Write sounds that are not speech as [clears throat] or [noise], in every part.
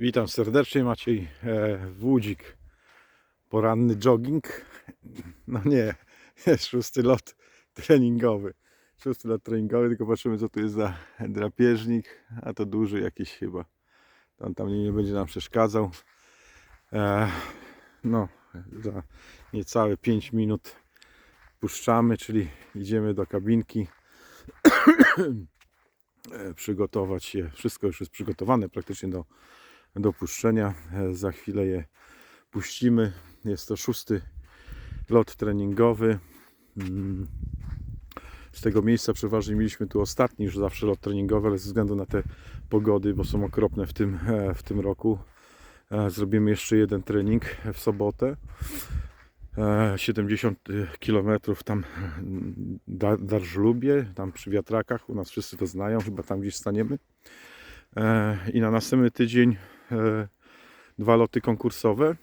Witam serdecznie, Maciej e, Wódzik. Poranny jogging. No nie, szósty lot treningowy. Szósty lot treningowy, tylko patrzymy co tu jest za drapieżnik, a to duży jakiś chyba. On tam nie będzie nam przeszkadzał. E, no, za niecałe 5 minut puszczamy, czyli idziemy do kabinki. [coughs] e, przygotować je. Wszystko już jest przygotowane praktycznie do, do puszczenia. E, Za chwilę je puścimy. Jest to szósty lot treningowy. Mm. Z tego miejsca przeważnie mieliśmy tu ostatni już zawsze lot treningowy, ale ze względu na te pogody, bo są okropne w tym, e, w tym roku, e, zrobimy jeszcze jeden trening w sobotę. E, 70 km tam da- Darżlubie, tam przy wiatrakach, u nas wszyscy to znają, chyba tam gdzieś staniemy. I na następny tydzień dwa loty konkursowe,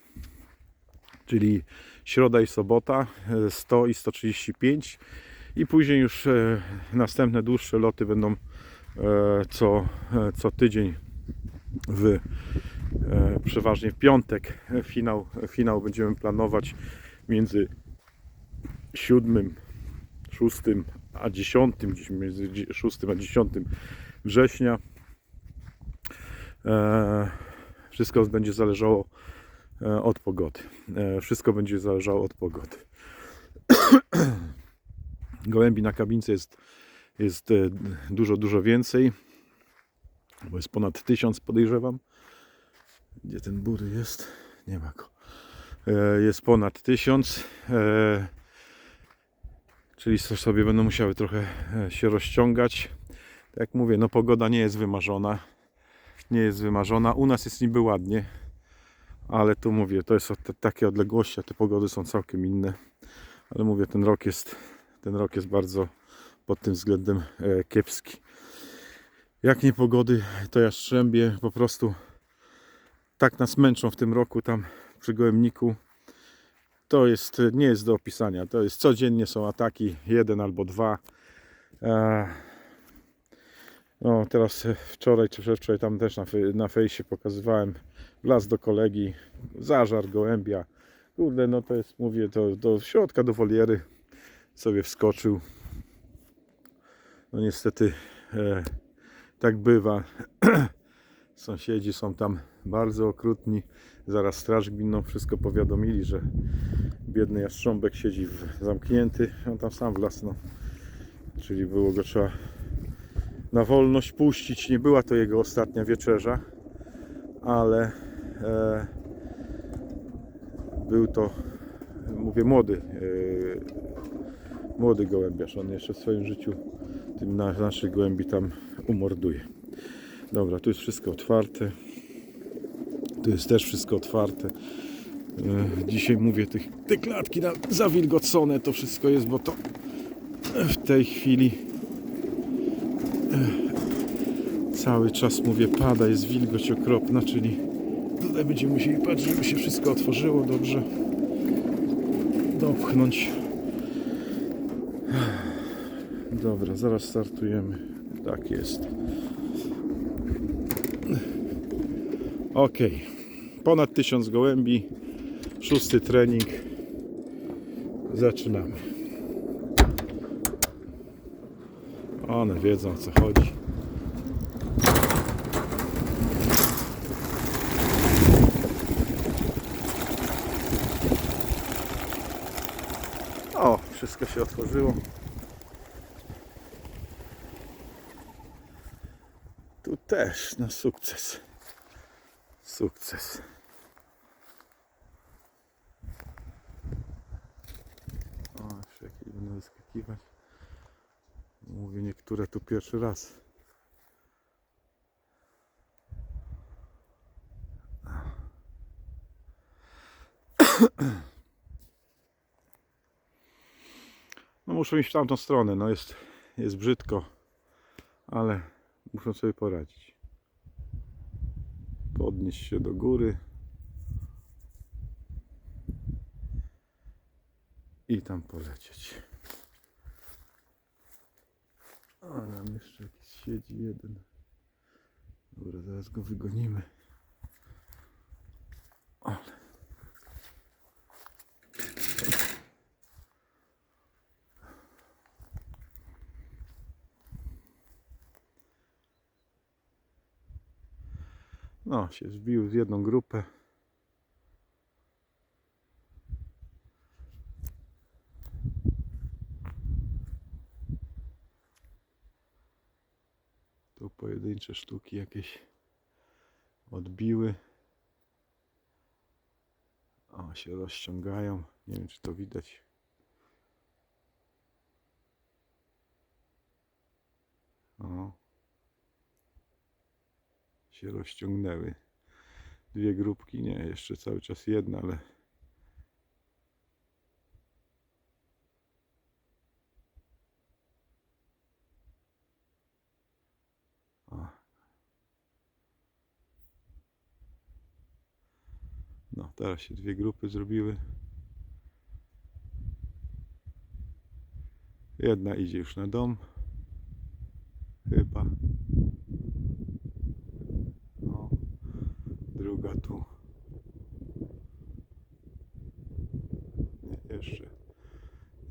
czyli środa i sobota, e, 100 i 135 i później już e, następne dłuższe loty będą e, co, e, co tydzień w e, przeważnie w piątek E, finał, finał będziemy planować między 7, 6 a 10, gdzieś między 6 a 10 września. E, Wszystko będzie zależało e, od pogody. E, Wszystko będzie zależało od pogody. [clears throat] Gołębi na kabince jest, jest e, dużo, dużo więcej. Bo jest ponad tysiąc podejrzewam. Gdzie ten bury jest? Nie ma go. E, Jest ponad tysiąc. e, Czyli so- sobie będą musiały trochę e, się rozciągać. Tak jak mówię, no pogoda nie jest wymarzona. Nie jest wymarzona. U nas jest niby ładnie, ale tu mówię, to jest takie odległości, a te pogody są całkiem inne. Ale mówię, ten rok jest, ten rok jest bardzo pod tym względem e, kiepski. Jak nie pogody, to Jastrzębie po prostu tak nas męczą w tym roku tam przy Gołębniku. To jest, nie jest do opisania. To jest codziennie są ataki, jeden albo dwa. No teraz e, wczoraj czy przedwczoraj tam też na, na fejsie pokazywałem wlazł do kolegi, zażar gołębia. Kurde, no to jest, mówię, do, do środka, do woliery sobie wskoczył. No niestety e, tak bywa. [clears throat] Sąsiedzi są tam bardzo okrutni. Zaraz straż gminną wszystko powiadomili, że biedny jastrząbek siedzi w, zamknięty. On tam sam wlazł. No. Czyli było go trzeba na wolność puścić. Nie była to jego ostatnia wieczerza, ale e, był to, mówię, młody, e, młody gołębiarz. On jeszcze w swoim życiu tym na, naszych gołębi tam umorduje. Dobra, tu jest wszystko otwarte. Tu jest też wszystko otwarte. E, Dzisiaj mówię, tych, te klatki na, zawilgocone to wszystko jest, bo to w tej chwili [clears throat] cały czas mówię pada, jest wilgoć okropna, czyli tutaj będziemy musieli patrzeć, żeby się wszystko otworzyło dobrze. Dopchnąć. [sighs] Dobra, zaraz startujemy. Tak jest. Ok. Ponad tysiąc gołębi. Szósty trening. Zaczynamy. One wiedzą o co chodzi. O, wszystko się otworzyło. Tu też na sukces. Sukces. O, jeszcze jakieś będą wyskakiwać. Mówię, niektóre tu pierwszy raz. No muszę iść w tamtą stronę. No jest, jest brzydko, ale muszę sobie poradzić. Podnieść się do góry. I tam polecieć. A jeszcze jakiś siedzi jeden. Dobra, zaraz go wygonimy. Ale. No, się zbił w jedną grupę. Tu pojedyncze sztuki jakieś odbiły. O, się rozciągają. Nie wiem, czy to widać. O. Się rozciągnęły. Dwie grupki, nie, jeszcze cały czas jedna, ale No, teraz się dwie grupy zrobiły. Jedna idzie już na dom. Chyba. No, druga tu. Nie, jeszcze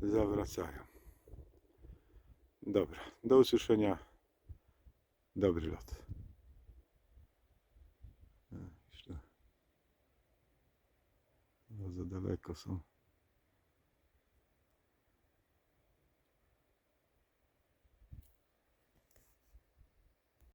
zawracają. Dobra, do usłyszenia. Dobry lot. E, Jeszcze.